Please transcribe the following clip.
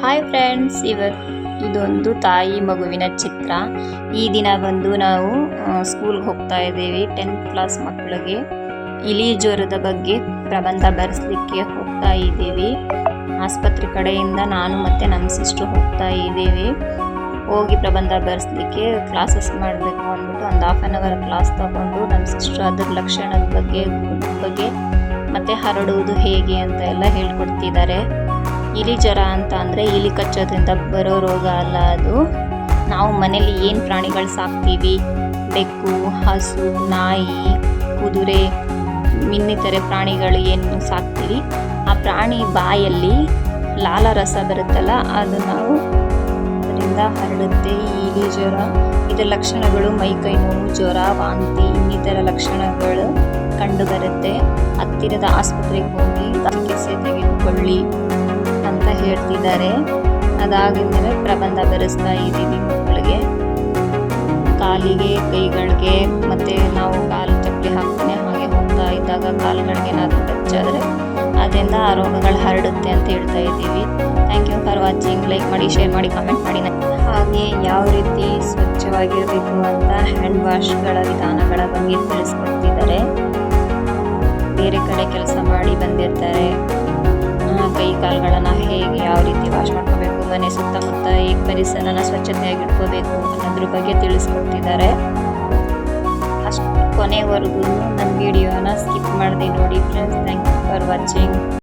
Hi friends ಇವತ್ತು ಇದೊಂದು ತಾಯಿ ಮಗುವಿನ ಚಿತ್ರ. ಈ ದಿನ ಬಂದು ನಾವು ಸ್ಕೂಲ್ಗೆ ಹೋಗ್ತಾ ಇದ್ದೀವಿ ಟೆಂತ್ ಕ್ಲಾಸ್ ಮಕ್ಕಳಿಗೆ. ಇಲಿ ಜ್ವರದ ಬಗ್ಗೆ ಪ್ರಬಂಧ ಬರೆಸಲಿಕ್ಕೆ ಹೋಗ್ತಾ ಇದ್ದೀವಿ. ಆಸ್ಪತ್ರೆ ಕಡೆಯಿಂದ ನಾನು ಮತ್ತು ನಮ್ಮ ಸಿಸ್ಟರ್ ಹೋಗ್ತಾ ಇದ್ದೀವಿ. ಹೋಗಿ ಪ್ರಬಂಧ ಬರೆಸ್ಲಿಕ್ಕೆ ಕ್ಲಾಸಸ್ ಮಾಡಬೇಕು ಅಂದ್ಬಿಟ್ಟು ಒಂದು ಹಾಫ್ ಆನ್ ಅವರ್ ಕ್ಲಾಸ್ ತಗೊಂಡು ನಮ್ಮ ಸಿಸ್ಟರ್ ಅದ್ರ ಲಕ್ಷಣದ ಬಗ್ಗೆ ಬಗ್ಗೆ ಮತ್ತು ಹರಡುವುದು ಹೇಗೆ ಅಂತ ಎಲ್ಲ ಹೇಳ್ಕೊಡ್ತಿದ್ದಾರೆ. ಇಲಿ ಜ್ವರ ಅಂತ ಅಂದರೆ ಇಲಿ ಕಚ್ಚೋದ್ರಿಂದ ಬರೋ ರೋಗ ಅಲ್ಲ ಅದು. ನಾವು ಮನೇಲಿ ಏನು ಪ್ರಾಣಿಗಳು ಸಾಕ್ತೀವಿ? ಬೆಕ್ಕು, ಹಸು, ನಾಯಿ, ಕುದುರೆ, ಇನ್ನಿತರೆ ಪ್ರಾಣಿಗಳು ಏನು ಸಾಕ್ತೀವಿ? ಆ ಪ್ರಾಣಿ ಬಾಯಲ್ಲಿ ಲಾಲ ರಸ ಬರುತ್ತಲ್ಲ, ಅದು ನಾವು ಅದರಿಂದ ಹರಡುತ್ತೆ. ಇಲಿ ಜ್ವರ, ಇದರ ಲಕ್ಷಣಗಳು ಮೈಕೈ ನೋವು, ಜ್ವರ, ವಾಂತಿ, ಇನ್ನಿತರ ಲಕ್ಷಣಗಳು ಕಂಡುಬರುತ್ತೆ. ಹತ್ತಿರದ ಆಸ್ಪತ್ರೆಗೆ ಹೋಗಿ ಚಿಕಿತ್ಸೆ ತೆಗೆದುಕೊಳ್ಳಿ. ಹೇಳ್ತಿದ್ದಾರೆ. ಅದಾಗಿದ್ಮೇಲೆ ಪ್ರಬಂಧ ಬರೆಸ್ತಾ ಇದ್ದೀವಿ ಮಕ್ಕಳಿಗೆ. ಕಾಲಿಗೆ, ಕೈಗಳಿಗೆ, ಮತ್ತು ನಾವು ಕಾಲು ಚಪ್ಪಲಿ ಹಾಕ್ತಾನೆ ಹಾಗೆ ಹೋಗ್ತಾ ಇದ್ದಾಗ ಕಾಲುಗಳಿಗೆ ಏನಾದರೂ ಟಚ್ ಆದರೆ ಅದರಿಂದ ಆ ರೋಗಗಳು ಹರಡುತ್ತೆ ಅಂತ ಹೇಳ್ತಾ ಇದ್ದೀವಿ. Thank you for watching like ಮಾಡಿ ಶೇರ್ ಮಾಡಿ ಕಮೆಂಟ್ ಮಾಡಿ. ಹಾಗೆ ಯಾವ ರೀತಿ ಸ್ವಚ್ಛವಾಗಿರಬೇಕು ಅಂತ ಹ್ಯಾಂಡ್ ವಾಶ್ಗಳ ವಿಧಾನಗಳ ಬಗ್ಗೆ ತಿಳಿಸ್ಕೊಡ್ತಿದ್ದಾರೆ. ಬೇರೆ ಕಡೆ ಕೆಲಸ ಮಾಡಿ ಬಂದಿರ್ತಾರೆ. ಕೈ ಕಾಲುಗಳನ್ನು ಹೇಗೆ ಯಾವ ರೀತಿ ವಾಶ್ ಮಾಡ್ಕೋಬೇಕು, ಮನೆ ಸುತ್ತಮುತ್ತ ಹೇಗೆ ಪರಿಸರನ ಸ್ವಚ್ಛತೆಯಾಗಿ ಇಟ್ಕೋಬೇಕು ಅನ್ನೋದ್ರ ಬಗ್ಗೆ ತಿಳಿಸ್ಕೊಡ್ತಿದ್ದಾರೆ ಅಷ್ಟು ಕೊನೆವರೆಗೂ ನನ್ನ ವಿಡಿಯೋನ ಸ್ಕಿಪ್ ಮಾಡಿದೆ ನೋಡಿ friends thank you for watching